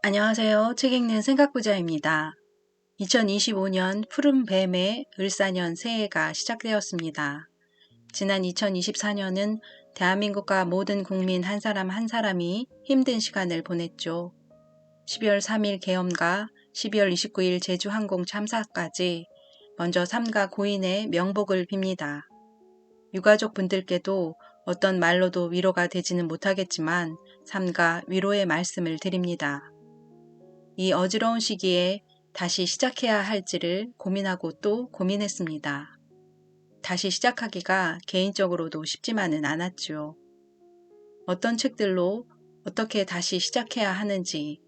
안녕하세요. 책 읽는 생각부자입니다. 2025년 푸른 뱀의 을사년 새해가 시작되었습니다. 지난 2024년은 대한민국과 모든 국민 한 사람 한 사람이 힘든 시간을 보냈죠. 12월 3일 계엄과 12월 29일 제주항공 참사까지 먼저 삼가 고인의 명복을 빕니다. 유가족 분들께도 어떤 말로도 위로가 되지는 못하겠지만 삼가 위로의 말씀을 드립니다. 이 어지러운 시기에 다시 시작해야 할지를 고민하고 또 고민했습니다. 다시 시작하기가 개인적으로도 쉽지만은 않았죠. 어떤 책들로 어떻게 다시 시작해야 하는지,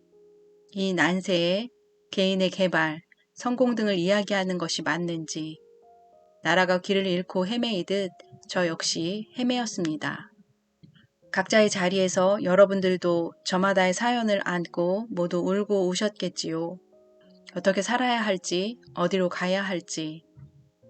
이 난세에 개인의 개발, 성공 등을 이야기하는 것이 맞는지, 나라가 길을 잃고 헤매이듯 저 역시 헤매였습니다. 각자의 자리에서 여러분들도 저마다의 사연을 안고 모두 울고 우셨겠지요. 어떻게 살아야 할지, 어디로 가야 할지,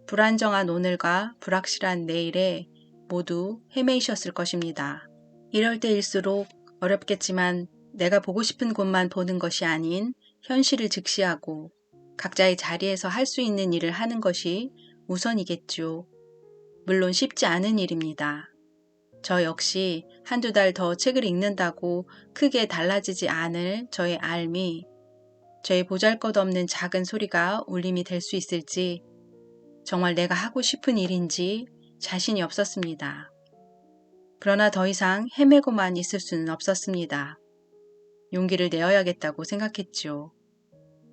불안정한 오늘과 불확실한 내일에 모두 헤매이셨을 것입니다. 이럴 때일수록 어렵겠지만 내가 보고 싶은 곳만 보는 것이 아닌 현실을 직시하고 각자의 자리에서 할 수 있는 일을 하는 것이 우선이겠죠. 물론 쉽지 않은 일입니다. 저 역시 한두 달 더 책을 읽는다고 크게 달라지지 않을 저의 알미, 저의 보잘 것 없는 작은 소리가 울림이 될 수 있을지 정말 내가 하고 싶은 일인지 자신이 없었습니다. 그러나 더 이상 헤매고만 있을 수는 없었습니다. 용기를 내어야겠다고 생각했죠.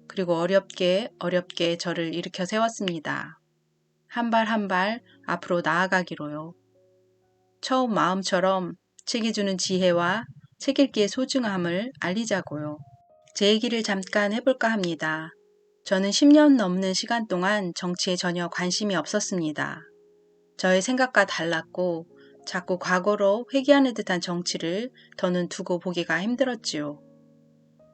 그리고 어렵게 어렵게 저를 일으켜 세웠습니다. 한 발 한 발 앞으로 나아가기로요. 처음 마음처럼 책이 주는 지혜와 책 읽기의 소중함을 알리자고요. 제 얘기를 잠깐 해볼까 합니다. 저는 10년 넘는 시간 동안 정치에 전혀 관심이 없었습니다. 저의 생각과 달랐고 자꾸 과거로 회귀하는 듯한 정치를 더는 두고 보기가 힘들었지요.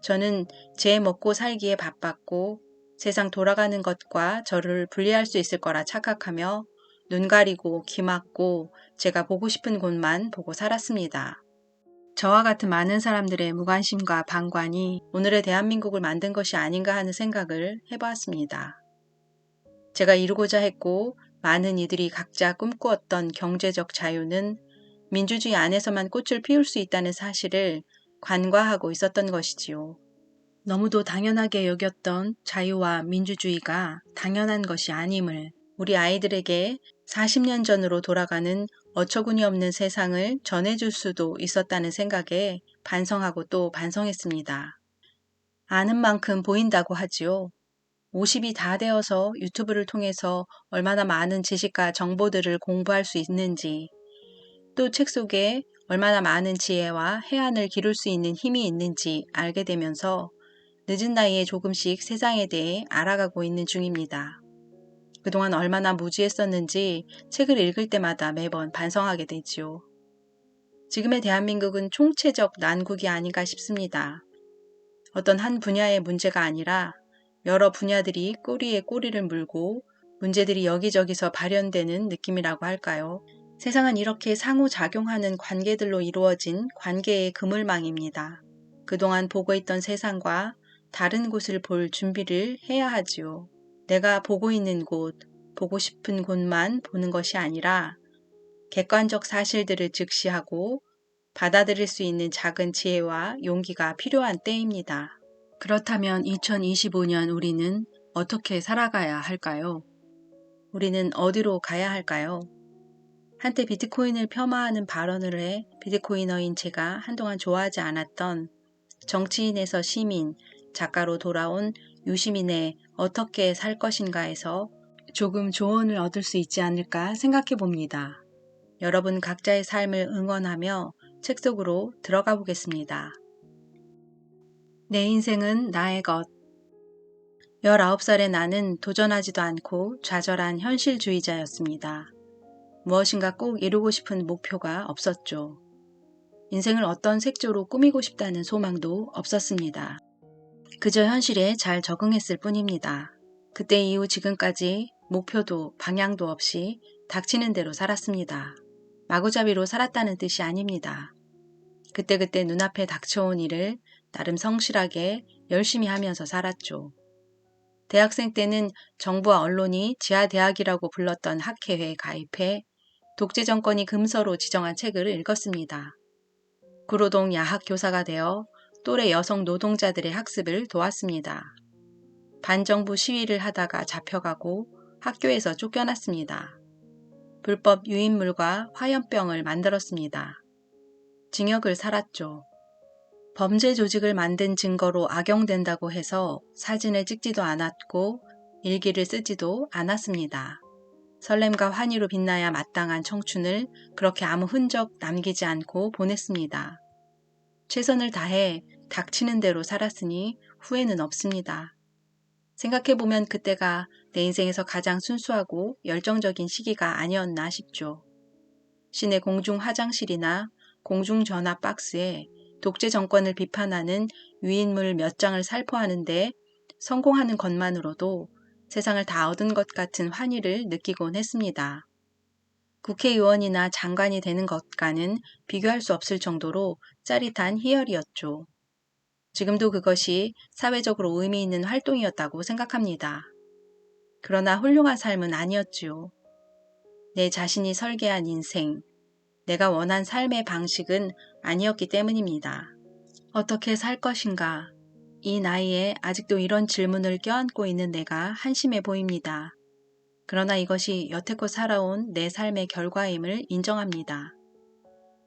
저는 제 먹고 살기에 바빴고 세상 돌아가는 것과 저를 분리할 수 있을 거라 착각하며 눈 가리고 귀 막고 제가 보고 싶은 곳만 보고 살았습니다. 저와 같은 많은 사람들의 무관심과 방관이 오늘의 대한민국을 만든 것이 아닌가 하는 생각을 해보았습니다. 제가 이루고자 했고 많은 이들이 각자 꿈꾸었던 경제적 자유는 민주주의 안에서만 꽃을 피울 수 있다는 사실을 관과하고 있었던 것이지요. 너무도 당연하게 여겼던 자유와 민주주의가 당연한 것이 아님을 우리 아이들에게 40년 전으로 돌아가는 어처구니 없는 세상을 전해줄 수도 있었다는 생각에 반성하고 또 반성했습니다. 아는 만큼 보인다고 하지요. 50이 다 되어서 유튜브를 통해서 얼마나 많은 지식과 정보들을 공부할 수 있는지, 또 책 속에 얼마나 많은 지혜와 해안을 기를 수 있는 힘이 있는지 알게 되면서 늦은 나이에 조금씩 세상에 대해 알아가고 있는 중입니다. 그동안 얼마나 무지했었는지 책을 읽을 때마다 매번 반성하게 되지요. 지금의 대한민국은 총체적 난국이 아닌가 싶습니다. 어떤 한 분야의 문제가 아니라 여러 분야들이 꼬리에 꼬리를 물고 문제들이 여기저기서 발현되는 느낌이라고 할까요? 세상은 이렇게 상호작용하는 관계들로 이루어진 관계의 그물망입니다. 그동안 보고 있던 세상과 다른 곳을 볼 준비를 해야 하지요. 내가 보고 있는 곳, 보고 싶은 곳만 보는 것이 아니라 객관적 사실들을 즉시하고 받아들일 수 있는 작은 지혜와 용기가 필요한 때입니다. 그렇다면 2025년 우리는 어떻게 살아가야 할까요? 우리는 어디로 가야 할까요? 한때 비트코인을 폄하하는 발언을 해 비트코이너인 제가 한동안 좋아하지 않았던 정치인에서 시민, 작가로 돌아온 유시민의 어떻게 살 것인가에서 조금 조언을 얻을 수 있지 않을까 생각해 봅니다. 여러분 각자의 삶을 응원하며 책 속으로 들어가 보겠습니다. 내 인생은 나의 것. 19살의 나는 도전하지도 않고 좌절한 현실주의자였습니다. 무엇인가 꼭 이루고 싶은 목표가 없었죠. 인생을 어떤 색조로 꾸미고 싶다는 소망도 없었습니다. 그저 현실에 잘 적응했을 뿐입니다. 그때 이후 지금까지 목표도 방향도 없이 닥치는 대로 살았습니다. 마구잡이로 살았다는 뜻이 아닙니다. 그때그때 눈앞에 닥쳐온 일을 나름 성실하게 열심히 하면서 살았죠. 대학생 때는 정부와 언론이 지하대학이라고 불렀던 학회에 가입해 독재 정권이 금서로 지정한 책을 읽었습니다. 구로동 야학 교사가 되어 또래 여성 노동자들의 학습을 도왔습니다. 반정부 시위를 하다가 잡혀가고 학교에서 쫓겨났습니다. 불법 유인물과 화염병을 만들었습니다. 징역을 살았죠. 범죄 조직을 만든 증거로 악용된다고 해서 사진을 찍지도 않았고 일기를 쓰지도 않았습니다. 설렘과 환희로 빛나야 마땅한 청춘을 그렇게 아무 흔적 남기지 않고 보냈습니다. 최선을 다해 닥치는 대로 살았으니 후회는 없습니다. 생각해보면 그때가 내 인생에서 가장 순수하고 열정적인 시기가 아니었나 싶죠. 시내 공중 화장실이나 공중 전화 박스에 독재 정권을 비판하는 유인물 몇 장을 살포하는데 성공하는 것만으로도 세상을 다 얻은 것 같은 환희를 느끼곤 했습니다. 국회의원이나 장관이 되는 것과는 비교할 수 없을 정도로 짜릿한 희열이었죠. 지금도 그것이 사회적으로 의미 있는 활동이었다고 생각합니다. 그러나 훌륭한 삶은 아니었지요. 내 자신이 설계한 인생, 내가 원한 삶의 방식은 아니었기 때문입니다. 어떻게 살 것인가? 이 나이에 아직도 이런 질문을 껴안고 있는 내가 한심해 보입니다. 그러나 이것이 여태껏 살아온 내 삶의 결과임을 인정합니다.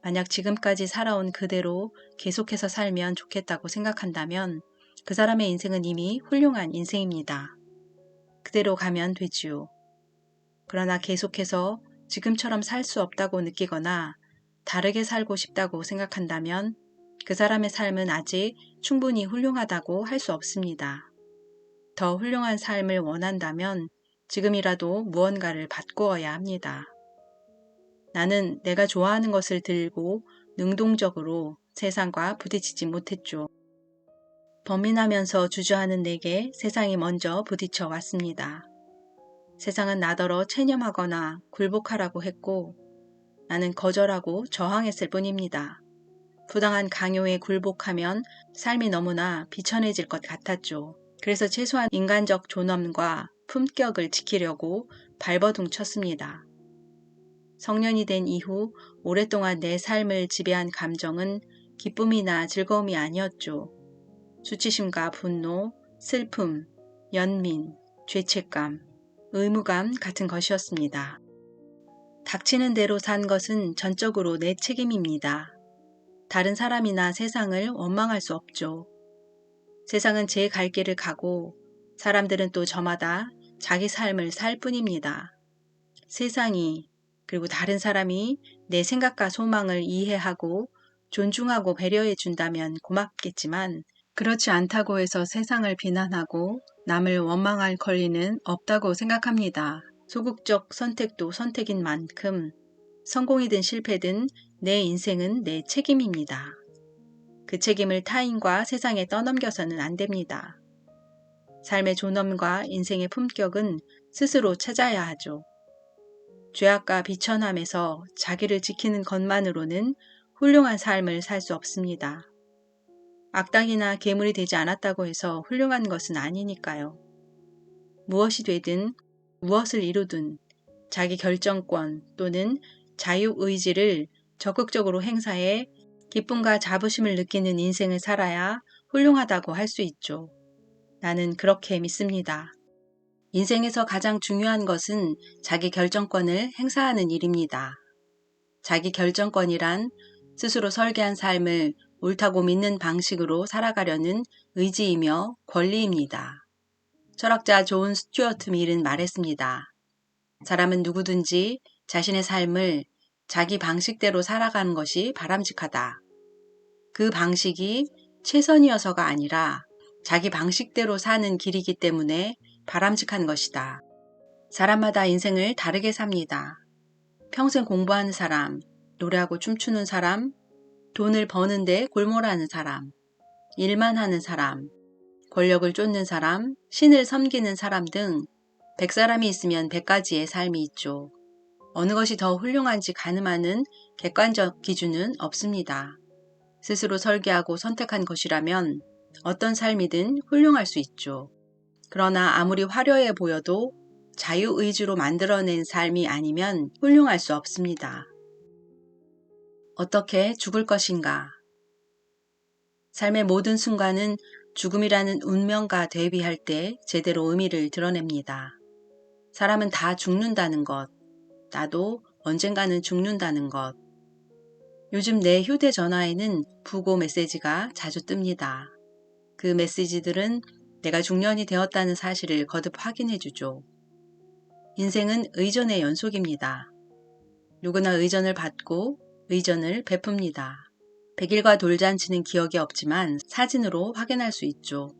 만약 지금까지 살아온 그대로 계속해서 살면 좋겠다고 생각한다면 그 사람의 인생은 이미 훌륭한 인생입니다. 그대로 가면 되지요. 그러나 계속해서 지금처럼 살 수 없다고 느끼거나 다르게 살고 싶다고 생각한다면 그 사람의 삶은 아직 충분히 훌륭하다고 할 수 없습니다. 더 훌륭한 삶을 원한다면 지금이라도 무언가를 바꾸어야 합니다. 나는 내가 좋아하는 것을 들고 능동적으로 세상과 부딪히지 못했죠. 범인하면서 주저하는 내게 세상이 먼저 부딪혀 왔습니다. 세상은 나더러 체념하거나 굴복하라고 했고 나는 거절하고 저항했을 뿐입니다. 부당한 강요에 굴복하면 삶이 너무나 비천해질 것 같았죠. 그래서 최소한 인간적 존엄과 품격을 지키려고 발버둥 쳤습니다. 성년이 된 이후 오랫동안 내 삶을 지배한 감정은 기쁨이나 즐거움이 아니었죠. 수치심과 분노, 슬픔, 연민, 죄책감, 의무감 같은 것이었습니다. 닥치는 대로 산 것은 전적으로 내 책임입니다. 다른 사람이나 세상을 원망할 수 없죠. 세상은 제 갈 길을 가고 사람들은 또 저마다 자기 삶을 살 뿐입니다. 세상이 그리고 다른 사람이 내 생각과 소망을 이해하고 존중하고 배려해 준다면 고맙겠지만 그렇지 않다고 해서 세상을 비난하고 남을 원망할 권리는 없다고 생각합니다. 소극적 선택도 선택인 만큼 성공이든 실패든 내 인생은 내 책임입니다. 그 책임을 타인과 세상에 떠넘겨서는 안 됩니다. 삶의 존엄과 인생의 품격은 스스로 찾아야 하죠. 죄악과 비천함에서 자기를 지키는 것만으로는 훌륭한 삶을 살 수 없습니다. 악당이나 괴물이 되지 않았다고 해서 훌륭한 것은 아니니까요. 무엇이 되든 무엇을 이루든 자기 결정권 또는 자유의지를 적극적으로 행사해 기쁨과 자부심을 느끼는 인생을 살아야 훌륭하다고 할 수 있죠. 나는 그렇게 믿습니다. 인생에서 가장 중요한 것은 자기 결정권을 행사하는 일입니다. 자기 결정권이란 스스로 설계한 삶을 옳다고 믿는 방식으로 살아가려는 의지이며 권리입니다. 철학자 존 스튜어트 밀은 말했습니다. 사람은 누구든지 자신의 삶을 자기 방식대로 살아가는 것이 바람직하다. 그 방식이 최선이어서가 아니라 자기 방식대로 사는 길이기 때문에 바람직한 것이다. 사람마다 인생을 다르게 삽니다. 평생 공부하는 사람, 노래하고 춤추는 사람, 돈을 버는데 골몰하는 사람, 일만 하는 사람, 권력을 쫓는 사람, 신을 섬기는 사람 등 백사람이 있으면 백가지의 삶이 있죠. 어느 것이 더 훌륭한지 가늠하는 객관적 기준은 없습니다. 스스로 설계하고 선택한 것이라면 어떤 삶이든 훌륭할 수 있죠. 그러나 아무리 화려해 보여도 자유의지로 만들어낸 삶이 아니면 훌륭할 수 없습니다. 어떻게 죽을 것인가? 삶의 모든 순간은 죽음이라는 운명과 대비할 때 제대로 의미를 드러냅니다. 사람은 다 죽는다는 것, 나도 언젠가는 죽는다는 것. 요즘 내 휴대전화에는 부고 메시지가 자주 뜹니다. 그 메시지들은 내가 중년이 되었다는 사실을 거듭 확인해 주죠. 인생은 의전의 연속입니다. 누구나 의전을 받고 의전을 베풉니다. 백일과 돌잔치는 기억이 없지만 사진으로 확인할 수 있죠.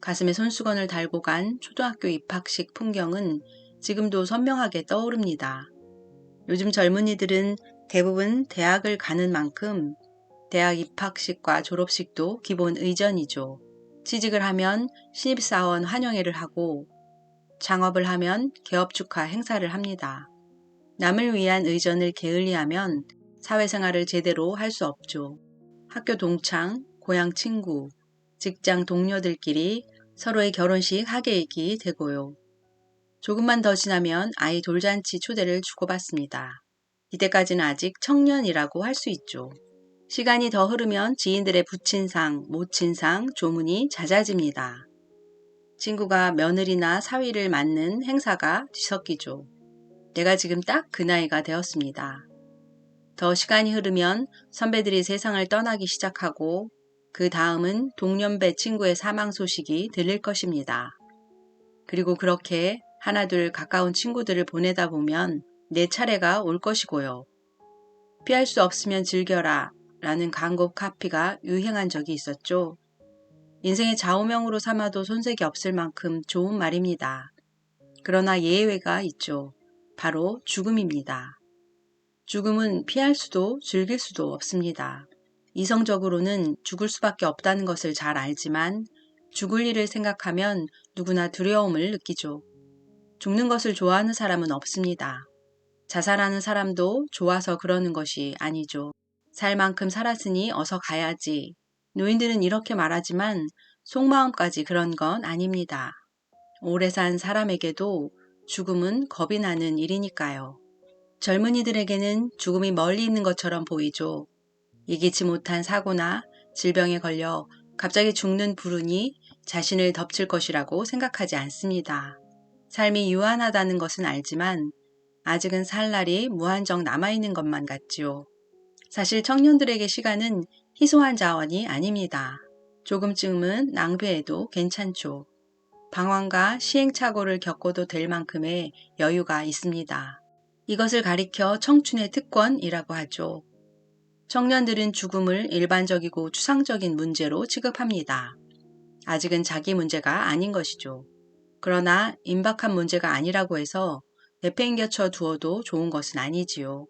가슴에 손수건을 달고 간 초등학교 입학식 풍경은 지금도 선명하게 떠오릅니다. 요즘 젊은이들은 대부분 대학을 가는 만큼 대학 입학식과 졸업식도 기본 의전이죠. 취직을 하면 신입사원 환영회를 하고 창업을 하면 개업 축하 행사를 합니다. 남을 위한 의전을 게을리하면 사회생활을 제대로 할 수 없죠. 학교 동창, 고향 친구, 직장 동료들끼리 서로의 결혼식 하계익이 되고요. 조금만 더 지나면 아이 돌잔치 초대를 주고받습니다. 이때까지는 아직 청년이라고 할 수 있죠. 시간이 더 흐르면 지인들의 부친상, 모친상, 조문이 잦아집니다. 친구가 며느리나 사위를 맞는 행사가 뒤섞이죠. 내가 지금 딱 그 나이가 되었습니다. 더 시간이 흐르면 선배들이 세상을 떠나기 시작하고 그 다음은 동년배 친구의 사망 소식이 들릴 것입니다. 그리고 그렇게 하나둘 가까운 친구들을 보내다 보면 내 차례가 올 것이고요. 피할 수 없으면 즐겨라 라는 광고 카피가 유행한 적이 있었죠. 인생의 좌우명으로 삼아도 손색이 없을 만큼 좋은 말입니다. 그러나 예외가 있죠. 바로 죽음입니다. 죽음은 피할 수도 즐길 수도 없습니다. 이성적으로는 죽을 수밖에 없다는 것을 잘 알지만 죽을 일을 생각하면 누구나 두려움을 느끼죠. 죽는 것을 좋아하는 사람은 없습니다. 자살하는 사람도 좋아서 그러는 것이 아니죠. 살 만큼 살았으니 어서 가야지. 노인들은 이렇게 말하지만 속마음까지 그런 건 아닙니다. 오래 산 사람에게도 죽음은 겁이 나는 일이니까요. 젊은이들에게는 죽음이 멀리 있는 것처럼 보이죠. 예기치 못한 사고나 질병에 걸려 갑자기 죽는 불운이 자신을 덮칠 것이라고 생각하지 않습니다. 삶이 유한하다는 것은 알지만 아직은 살 날이 무한정 남아있는 것만 같지요. 사실 청년들에게 시간은 희소한 자원이 아닙니다. 조금쯤은 낭비해도 괜찮죠. 방황과 시행착오를 겪어도 될 만큼의 여유가 있습니다. 이것을 가리켜 청춘의 특권이라고 하죠. 청년들은 죽음을 일반적이고 추상적인 문제로 취급합니다. 아직은 자기 문제가 아닌 것이죠. 그러나 임박한 문제가 아니라고 해서 내팽겨쳐 두어도 좋은 것은 아니지요.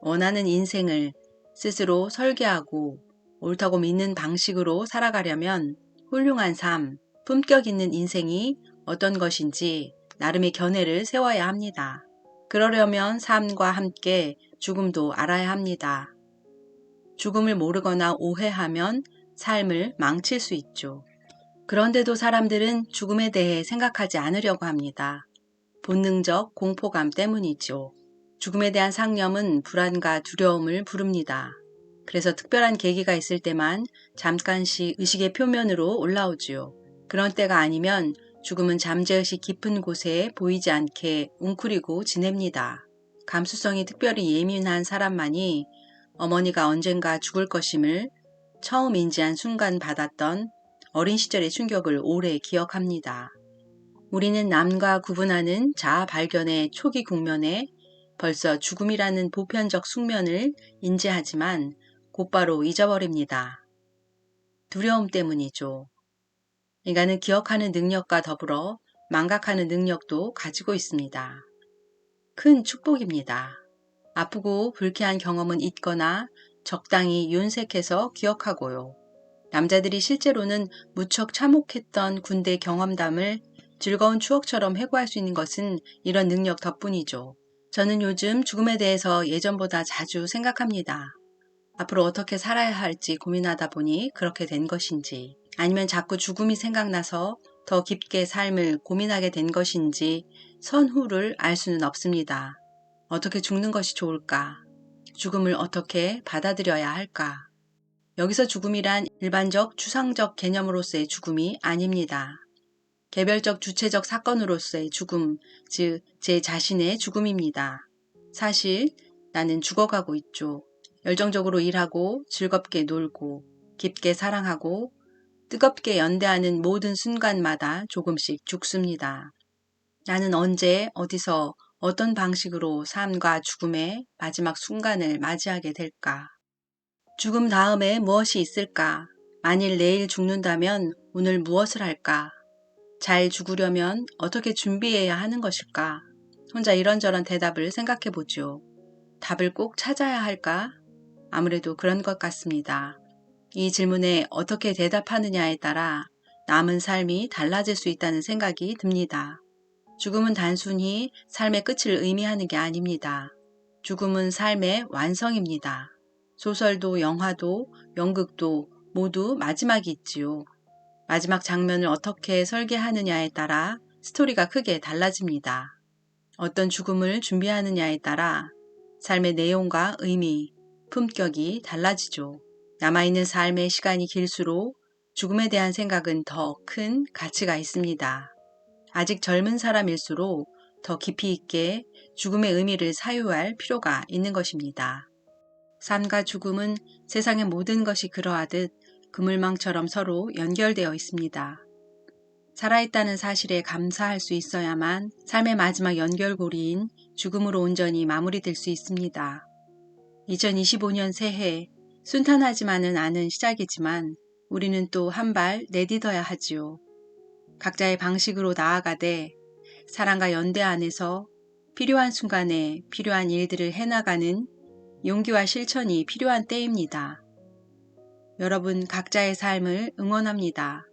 원하는 인생을 스스로 설계하고 옳다고 믿는 방식으로 살아가려면 훌륭한 삶, 품격 있는 인생이 어떤 것인지 나름의 견해를 세워야 합니다. 그러려면 삶과 함께 죽음도 알아야 합니다. 죽음을 모르거나 오해하면 삶을 망칠 수 있죠. 그런데도 사람들은 죽음에 대해 생각하지 않으려고 합니다. 본능적 공포감 때문이죠. 죽음에 대한 상념은 불안과 두려움을 부릅니다. 그래서 특별한 계기가 있을 때만 잠깐씩 의식의 표면으로 올라오지요. 그런 때가 아니면 죽음은 잠재의식 깊은 곳에 보이지 않게 웅크리고 지냅니다. 감수성이 특별히 예민한 사람만이 어머니가 언젠가 죽을 것임을 처음 인지한 순간 받았던 어린 시절의 충격을 오래 기억합니다. 우리는 남과 구분하는 자아 발견의 초기 국면에 벌써 죽음이라는 보편적 숙면을 인지하지만 곧바로 잊어버립니다. 두려움 때문이죠. 인간은 기억하는 능력과 더불어 망각하는 능력도 가지고 있습니다. 큰 축복입니다. 아프고 불쾌한 경험은 잊거나 적당히 윤색해서 기억하고요. 남자들이 실제로는 무척 참혹했던 군대 경험담을 즐거운 추억처럼 회고할 수 있는 것은 이런 능력 덕분이죠. 저는 요즘 죽음에 대해서 예전보다 자주 생각합니다. 앞으로 어떻게 살아야 할지 고민하다 보니 그렇게 된 것인지 아니면 자꾸 죽음이 생각나서 더 깊게 삶을 고민하게 된 것인지 선후를 알 수는 없습니다. 어떻게 죽는 것이 좋을까? 죽음을 어떻게 받아들여야 할까? 여기서 죽음이란 일반적 추상적 개념으로서의 죽음이 아닙니다. 개별적 주체적 사건으로서의 죽음, 즉, 제 자신의 죽음입니다. 사실 나는 죽어가고 있죠. 열정적으로 일하고 즐겁게 놀고 깊게 사랑하고 뜨겁게 연대하는 모든 순간마다 조금씩 죽습니다. 나는 언제 어디서 어떤 방식으로 삶과 죽음의 마지막 순간을 맞이하게 될까? 죽음 다음에 무엇이 있을까? 만일 내일 죽는다면 오늘 무엇을 할까? 잘 죽으려면 어떻게 준비해야 하는 것일까? 혼자 이런저런 대답을 생각해 보죠. 답을 꼭 찾아야 할까? 아무래도 그런 것 같습니다. 이 질문에 어떻게 대답하느냐에 따라 남은 삶이 달라질 수 있다는 생각이 듭니다. 죽음은 단순히 삶의 끝을 의미하는 게 아닙니다. 죽음은 삶의 완성입니다. 소설도 영화도 연극도 모두 마지막이 있지요. 마지막 장면을 어떻게 설계하느냐에 따라 스토리가 크게 달라집니다. 어떤 죽음을 준비하느냐에 따라 삶의 내용과 의미, 품격이 달라지죠. 남아있는 삶의 시간이 길수록 죽음에 대한 생각은 더 큰 가치가 있습니다. 아직 젊은 사람일수록 더 깊이 있게 죽음의 의미를 사유할 필요가 있는 것입니다. 삶과 죽음은 세상의 모든 것이 그러하듯 그물망처럼 서로 연결되어 있습니다. 살아있다는 사실에 감사할 수 있어야만 삶의 마지막 연결고리인 죽음으로 온전히 마무리될 수 있습니다. 2025년 새해 순탄하지만은 않은 시작이지만 우리는 또 한 발 내딛어야 하지요. 각자의 방식으로 나아가되 사랑과 연대 안에서 필요한 순간에 필요한 일들을 해나가는 용기와 실천이 필요한 때입니다. 여러분 각자의 삶을 응원합니다.